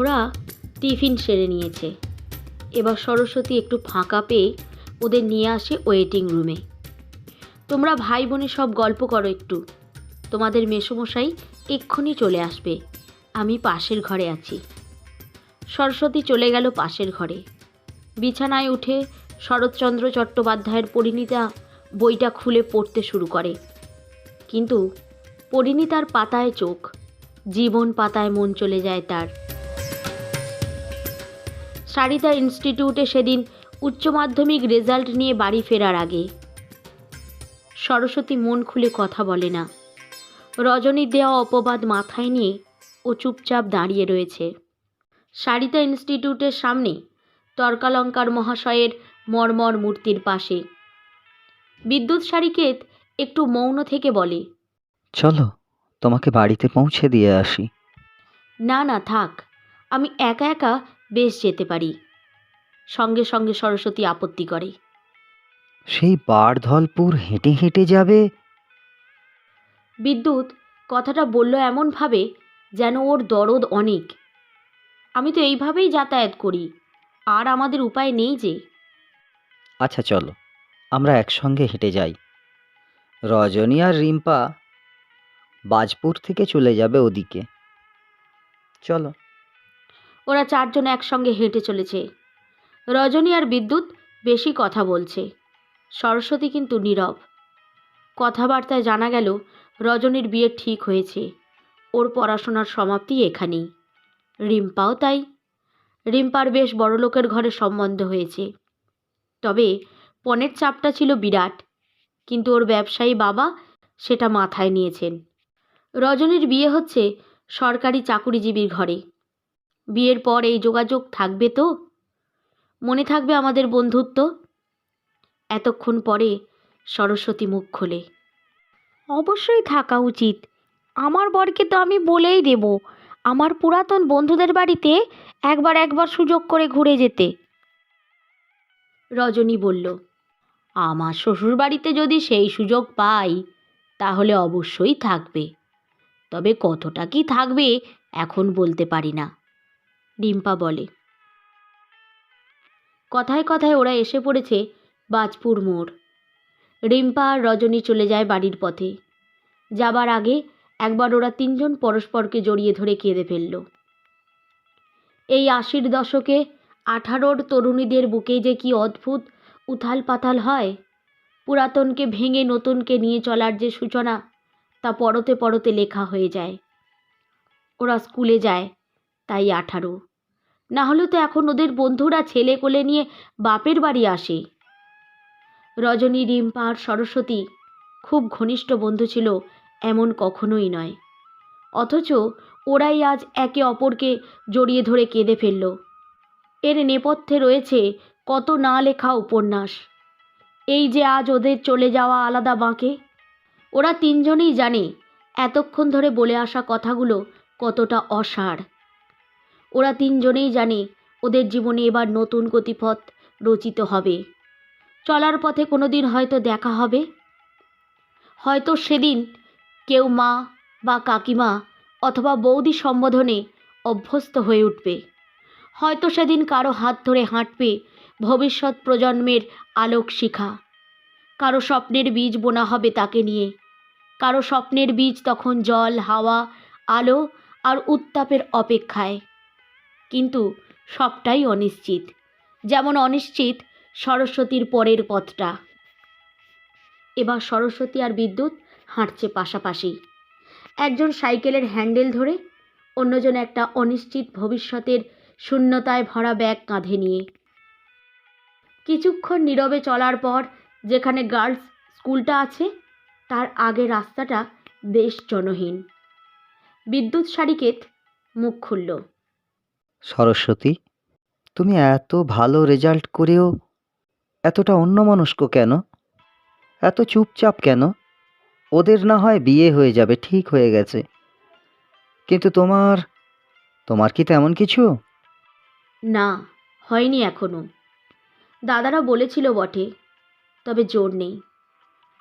ওরা টিফিন সেরে নিয়েছে। এবার সরস্বতী একটু ফাঁকা পেয়ে ওদের নিয়ে আসে ওয়েটিং রুমে। তোমরা ভাই বোনে সব গল্প করো একটু। তোমাদের মেসোমশাই এক্ষুনি চলে আসবে। আমি পাশের ঘরে আছি। সরস্বতী চলে গেল পাশের ঘরে। বিছানায় উঠে শরৎচন্দ্র চট্টোপাধ্যায়ের পরিণীতা বইটা খুলে পড়তে শুরু করে। কিন্তু পরিণীতার পাতায় চোখ, জীবন পাতায় মন চলে যায় তার। সারিতা ইনস্টিটিউটে সেদিন উচ্চ মাধ্যমিক রেজাল্ট নিয়ে বাড়ি ফেরার আগে। সরস্বতী মন খুলে কথা বলে না। রজনী দেওয়া অপবাদ মাথায় নিয়ে ও চুপচাপ দাঁড়িয়ে রয়েছে। সারিতা ইনস্টিটিউটের সামনে তর্কালঙ্কার মহাশয়ের মর্মর মূর্তির পাশে। বিদ্যুৎ সারিকেত একটু মৌন থেকে বলে চলো তোমাকে বাড়িতে পৌঁছে দিয়ে আসি। না না থাক। আমি একা একা বেশ যেতে পারি। সঙ্গে সঙ্গে সরস্বতী আপত্তি করে। সেই বারধলপুর হেঁটে হেঁটে যাবে? বিদ্যুৎ কথাটা বলল এমনভাবে যেন ওর দরদ অনেক। আমি তো এইভাবেই যাতায়াত করি আর আমাদের উপায় নেই যে। আচ্ছা চলো আমরা একসঙ্গে হেঁটে যাই। রজনী আর রিম্পা বাজপুর থেকে চলে যাবে ওদিকে। চলো। ওরা চারজন একসঙ্গে হেঁটে চলেছে। রজনী আর বিদ্যুৎ বেশি কথা বলছে। সরস্বতী কিন্তু নীরব। কথাবার্তায় জানা গেল, রজনীর বিয়ে ঠিক হয়েছে। ওর পড়াশোনার সমাপ্তি এখানেই। রিম্পাও তাই। রিম্পার বেশ বড়লোকের ঘরে সম্বন্ধ হয়েছে। তবে পণের চাপটা ছিল বিরাট, কিন্তু ওর ব্যবসায়ী বাবা সেটা মাথায় নিয়েছেন। রজনীর বিয়ে হচ্ছে সরকারি চাকুরিজীবীর ঘরে। বিয়ের পর এই যোগাযোগ থাকবে তো? মনে থাকবে আমাদের বন্ধুত্ব? এতক্ষণ পরে সরস্বতী মুখ খোলে। অবশ্যই থাকা উচিত। আমার বরকে তো আমি বলেই দেব, আমার পুরাতন বন্ধুদের বাড়িতে একবার একবার সুযোগ করে ঘুরে যেতে। রজনী বলল, আমার শ্বশুর বাড়িতে যদি সেই সুযোগ পাই, তাহলে অবশ্যই থাকবে। তবে কতটা কি থাকবে এখন বলতে পারি না। ডিম্পা বলে। কথায় কথায় ওরা এসে পড়েছে বাজপুর মোড়। রিম্পা আর রজনী চলে যায় বাড়ির পথে। যাবার আগে একবার ওরা তিনজন পরস্পরকে জড়িয়ে ধরে কেঁদে ফেলল। এই আশির দশকে আঠারোর তরুণীদের বুকে যে কি অদ্ভুত উথাল পাতাল হয়, পুরাতনকে ভেঙে নতুনকে নিয়ে চলার যে সূচনা, তা পরতে পরতে লেখা হয়ে যায়। ওরা স্কুলে যায়, তাই আঠারো। না হলে তো এখন ওদের বন্ধুরা ছেলে কোলে নিয়ে বাপের বাড়ি আসে। রজনী, রিম্পা আর সরস্বতী খুব ঘনিষ্ঠ বন্ধু ছিল, এমন কখনোই নয়। অথচ ওরাই আজ একে অপরকে জড়িয়ে ধরে কেঁদে ফেলল। এর নেপথ্যে রয়েছে কত না লেখা উপন্যাস। এই যে আজ ওদের চলে যাওয়া আলাদা বাঁকে, ওরা তিনজনেই জানে এতক্ষণ ধরে বলে আসা কথাগুলো কতটা অসার ওরা তিনজনেই জানে ওদের জীবনে এবার নতুন গতিপথ রচিত হবে। চলার পথে কোনো দিন হয়তো দেখা হবে। হয়তো সেদিন কেউ মা বা কাকিমা অথবা বৌদি সম্বোধনে অভ্যস্ত হয়ে উঠবে। হয়তো সেদিন কারও হাত ধরে হাঁটবে ভবিষ্যৎ প্রজন্মের আলোক শিখা। কারও স্বপ্নের বীজ বোনা হবে তাকে নিয়ে। কারও স্বপ্নের বীজ তখন জল, হাওয়া, আলো আর উত্তাপের অপেক্ষায়। সবটাই অনিশ্চিত। যেমন অনিশ্চিত সরস্বতীর পরের পথটা। এবার সরস্বতী আর বিদ্যুৎ হাঁটছে পাশাপাশি। একজন সাইকেলের হ্যান্ডেল ধরে অন্যজন একটা অনিশ্চিত ভবিষ্যতের শূন্যতায় ভরা ব্যাগ কাঁধে নিয়ে। কিছুক্ষণ নীরবে চলার পর যেখানে গার্লস স্কুলটা আছে, তার আগে রাস্তাটা বেশ জনহীন। বিদ্যুৎ সারিকেত মুখ খুলল। সরস্বতী তুমি এত ভালো রেজাল্ট করেও এতটা অন্যমনস্ক কেন? এত চুপচাপ কেন? ওদের না হয় বিয়ে হয়ে যাবে ঠিক হয়ে গেছে। কিন্তু তোমার তোমার কি তেমন কিছু? না হয়নি এখনও। দাদারা বলেছিল বটে তবে জোর নেই।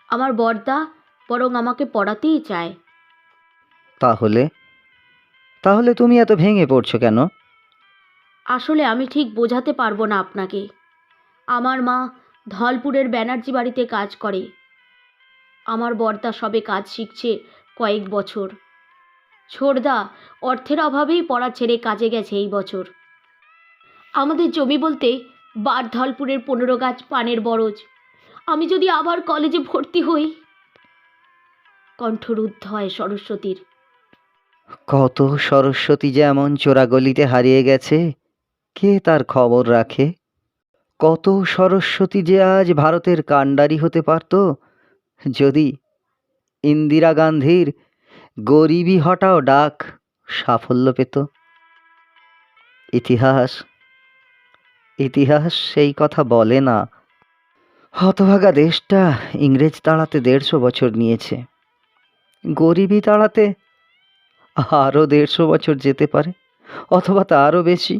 আমার বর্দা বরং আমাকে পড়াতেই চায়। তাহলে? তাহলে তুমি এত ভেঙে পড়ছো কেন? আসলে আমি ঠিক বোঝাতে পারব না আপনাকে। আমার মা ধলপুরের ব্যানার্জি বাড়িতে কাজ করে। আমার বর্দা সবে কাজ শিখছে কয়েক বছর। ছোড়দা অর্থের অভাবেই পড়া ছেড়ে কাজে গেছে এই বছর। আমাদের জমি বলতে বার ধলপুরের পনেরো গাছ পানের বরজ। আমি যদি আবার কলেজে ভর্তি হই? কণ্ঠরুদ্ধ হয় সরস্বতীর। কত সরস্বতী যে এমন চোরাগলিতে হারিয়ে গেছে কে তার খবর রাখে? কত সরস্বতী যে আজ ভারতের কাণ্ডারি হতে পারত? যদি ইন্দিরা গান্ধীর গরিবি হটাও ডাক সাফল্য পেত। ইতিহাস ইতিহাস সেই কথা বলে না। হতভাগা দেশটা ইংরেজ তাড়াতে দেড়শো বছর নিয়েছে। গরিবি তাড়াতে আরও দেড়শো বছর যেতে পারে, অথবা তারও বেশি।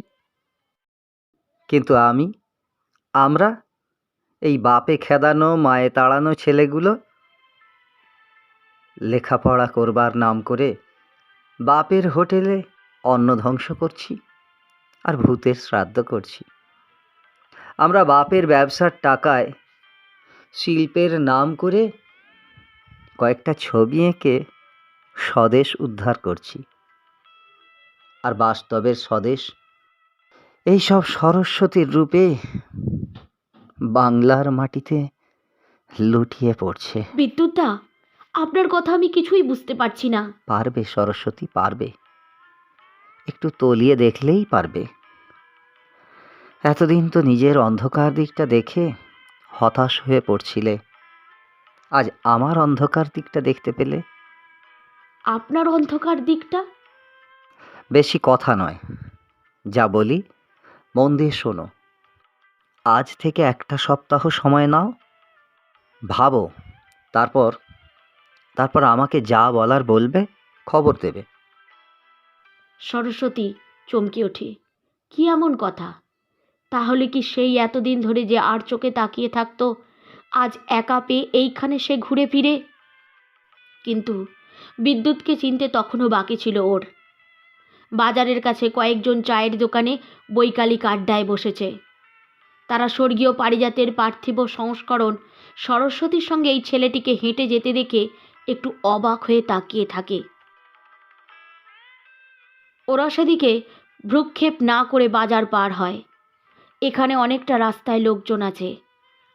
কিন্তু আমি, আমরা, এই বাপে খেদানো, মায়ে তাড়ানো ছেলেগুলো লেখাপড়া করবার নাম করে বাপের হোটেলে অন্ন ধ্বংস করছি আর ভূতের শ্রাদ্ধ করছি। আমরা বাপের ব্যবসার টাকায় শিল্পের নাম করে কয়েকটা ছবি এঁকে স্বদেশ উদ্ধার করছি। আর বাস্তবের স্বদেশ এইসব সরস্বতীর রূপে বাংলার মাটিতে লুটিয়ে পড়ছে। বিদ্যুৎদা আপনার কথা আমি কিছুই বুঝতে পারছি না। পারবে সরস্বতী পারবে। একটু তলিয়ে দেখলেই পারবে। এতদিন তো নিজের অন্ধকার দিকটা দেখে হতাশ হয়ে পড়ছিলে। আজ আমার অন্ধকার দিকটা দেখতে পেলে? আপনার অন্ধকার দিকটা? বেশি কথা নয়। যা বলি মন দিয়ে শোনো। আজ থেকে একটা সপ্তাহ সময় নাও। ভাবো, তারপর তারপর আমাকে যা বলার বলবে, খবর দেবে। সরস্বতী, চমকে ওঠে। কি এমন কথা? তাহলে কি সেই এতদিন ধরে যে আর চোখে তাকিয়ে থাকতো, আজ একা পেয়ে এইখানে সে ঘুরে ফিরে? কিন্তু বিদ্যুৎকে চিনতে তখনও বাকি ছিল ওর। বাজারের কাছে কয়েকজন চায়ের দোকানে বৈকালিক আড্ডায় বসেছে। তারা স্বর্গীয় পারিজাতের পার্থিব সংস্করণ, সরস্বতীর সঙ্গে এই ছেলেটিকে হেঁটে যেতে দেখে একটু অবাক হয়ে তাকিয়ে থাকে। ওরা সেদিকে ভ্রুক্ষেপ না করে বাজার পার হয়। এখানে অনেকটা রাস্তায় লোকজন আছে।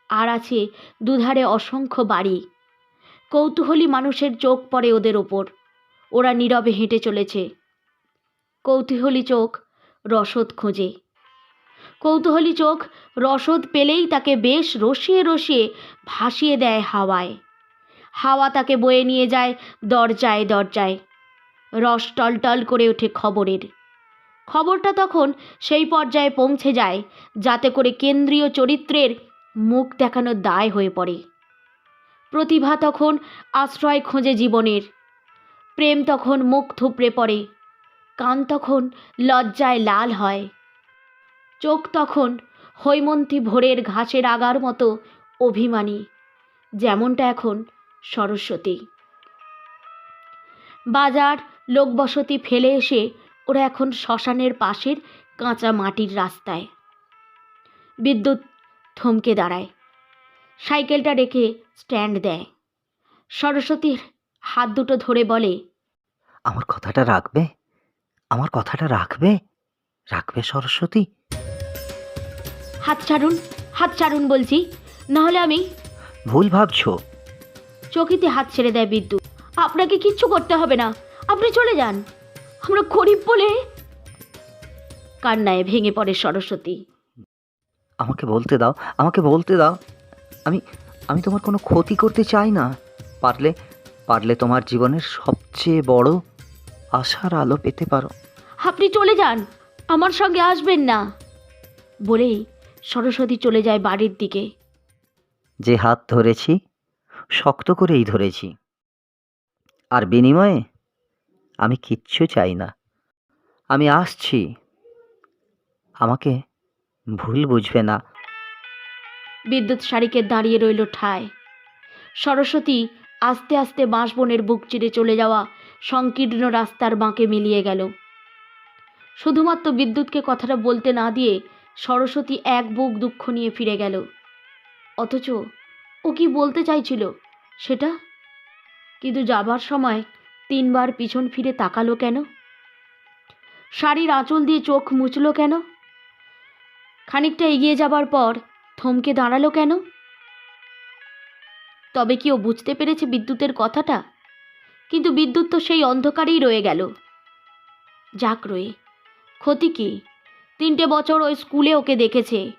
আর আছে দুধারে অসংখ্য বাড়ি। কৌতূহলী মানুষের চোখ পড়ে ওদের ওপর। ওরা নীরবে হেঁটে চলেছে। কৌতূহলী চোখ, রসদ খোঁজে। কৌতূহলী চোখ, রসদ পেলেই তাকে বেশ রসিয়ে রসিয়ে ভাসিয়ে দেয় হাওয়ায়। হাওয়া তাকে বয়ে নিয়ে যায় দরজায় দরজায়। রস টলটল করে ওঠে খবরের। খবরটা তখন সেই পর্যায়ে পৌঁছে যায়, যাতে করে কেন্দ্রীয় চরিত্রের মুখ দেখানো দায় হয়ে পড়ে। প্রতিভা তখন আশ্রয় খোঁজে জীবনের। প্রেম তখন মুখ থুপড়ে পড়ে। কান তখন লজ্জায় লাল হয়। চোখ তখন হৈমন্তী ভোরের ঘাসের আগার মতো অভিমানী, যেমনটা এখন সরস্বতী। বাজার লোকবসতি ফেলে এসে ওরা এখন শ্মশানের পাশের কাঁচা মাটির রাস্তায়। বিদ্যুৎ থমকে দাঁড়ায়। সাইকেলটা রেখে স্ট্যান্ড দেয়। সরস্বতীর হাত দুটো ধরে বলে, আমার কথাটা রাখবে? আমার কথাটা রাখবে? রাখবে সরস্বতী? হাত ছাড়ুন হাত ছাড়ুন বলছি। নাহলে আমি ভুল ভাবছ। চকিতে হাত ছেড়ে দেয় বিদ্যুৎ। আপনাকে কিচ্ছু করতে হবে না। আপনি চলে যান। আমরা গরিব বলে কান্নায় ভেঙে পড়ে সরস্বতী। আমাকে বলতে দাও আমাকে বলতে দাও। আমি আমি তোমার কোনো ক্ষতি করতে চাই না। পারলে পারলে তোমার জীবনের সবচেয়ে বড় আশার আলো পেতে পারো। আপনি চলে যান আমার সঙ্গে আসবেন না। বলেই সরস্বতী চলে যায় বাড়ির দিকে। যে হাত ধরেছি শক্ত করেই ধরেছি। আর বিনিময়ে আমি কিচ্ছু চাই না। আমি আসছি। আমাকে ভুল বুঝবে না। বিদ্যুৎ শাড়িকে দাঁড়িয়ে রইল ঠায়। সরস্বতী আস্তে আস্তে বাঁশবনের বুক চিরে চলে যাওয়া সংকীর্ণ রাস্তার বাঁকে মিলিয়ে গেল। শুধুমাত্র বিদ্যুৎকে কথাটা বলতে না দিয়ে সরস্বতী এক বুক দুঃখ নিয়ে ফিরে গেল। অথচ ও কি বলতে চাইছিল সেটা? কিন্তু যাবার সময় তিনবার পিছন ফিরে তাকালো কেন? শাড়ির আঁচল দিয়ে চোখ মুছলো কেন? খানিকটা এগিয়ে যাবার পর থমকে দাঁড়াল কেন? তবে কি ও বুঝতে পেরেছে বিদ্যুতের কথাটা? কিন্তু বিদ্যুৎ তো সেই অন্ধকারেই রয়ে গেল। যাক রয়ে ক্ষতি কি? তিনটে বছর ওই স্কুলে ওকে দেখেছে।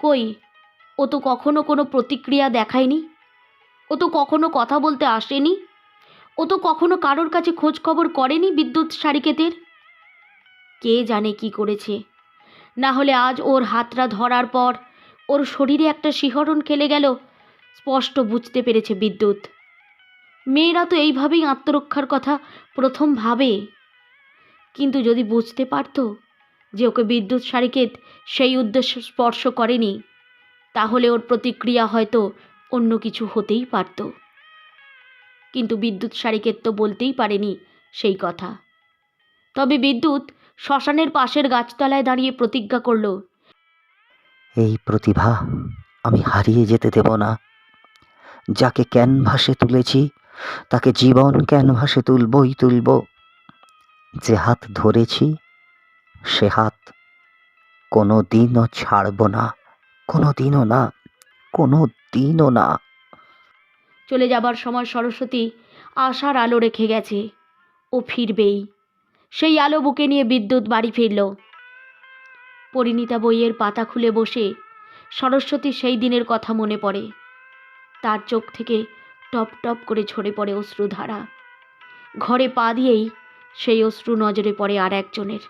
কই, ও তো কখনো কোনো প্রতিক্রিয়া দেখায়নি? ও তো কখনো কথা বলতে আসেনি? ও তো কখনো কারোর কাছে খোঁজ খবর করেনি বিদ্যুৎ সারিকেতের? কে জানে কি করেছে? না হলে আজ ওর হাতটা ধরার পর ওর শরীরে একটা শিহরণ খেলে গেল, স্পষ্ট বুঝতে পেরেছে বিদ্যুৎ। মেয়েরা তো এইভাবেই আত্মরক্ষার কথা প্রথম ভাবে। কিন্তু যদি বুঝতে পারতো যে ওকে বিদ্যুৎ সারিকেত সেই উদ্দেশ্য স্পর্শ করেনি, তাহলে ওর প্রতিক্রিয়া হয়তো অন্য কিছু হতেই পারত। কিন্তু বিদ্যুৎ সারিকেত তো বলতেই পারেনি সেই কথা। তবে বিদ্যুৎ শ্মশানের পাশের গাছতলায় দাঁড়িয়ে প্রতিজ্ঞা করল, এই প্রতিভা আমি হারিয়ে যেতে দেব না। যাকে ক্যানভাসে তুলেছি তাকে জীবন ক্যানভাসে তুলবই তুলব? যে হাত ধরেছি, সে হাত কোনো দিনও ছাড়ব না কোনো দিনও না কোনো দিনও না। চলে যাবার সময় সরস্বতী আশার আলো রেখে গেছে ও ফিরবেই। সেই আলো বুকে নিয়ে বিদ্যুৎ বাড়ি ফিরল। পরিণীতা বইয়ের পাতা খুলে বসে সরস্বতী সেই দিনের কথা মনে পড়ে। তার চোখ থেকে টপ টপ করে ঝরে পড়ে অশ্রুধারা। ঘরে পা দিয়েই সেই অশ্রু নজরে পড়ে আর একজনের।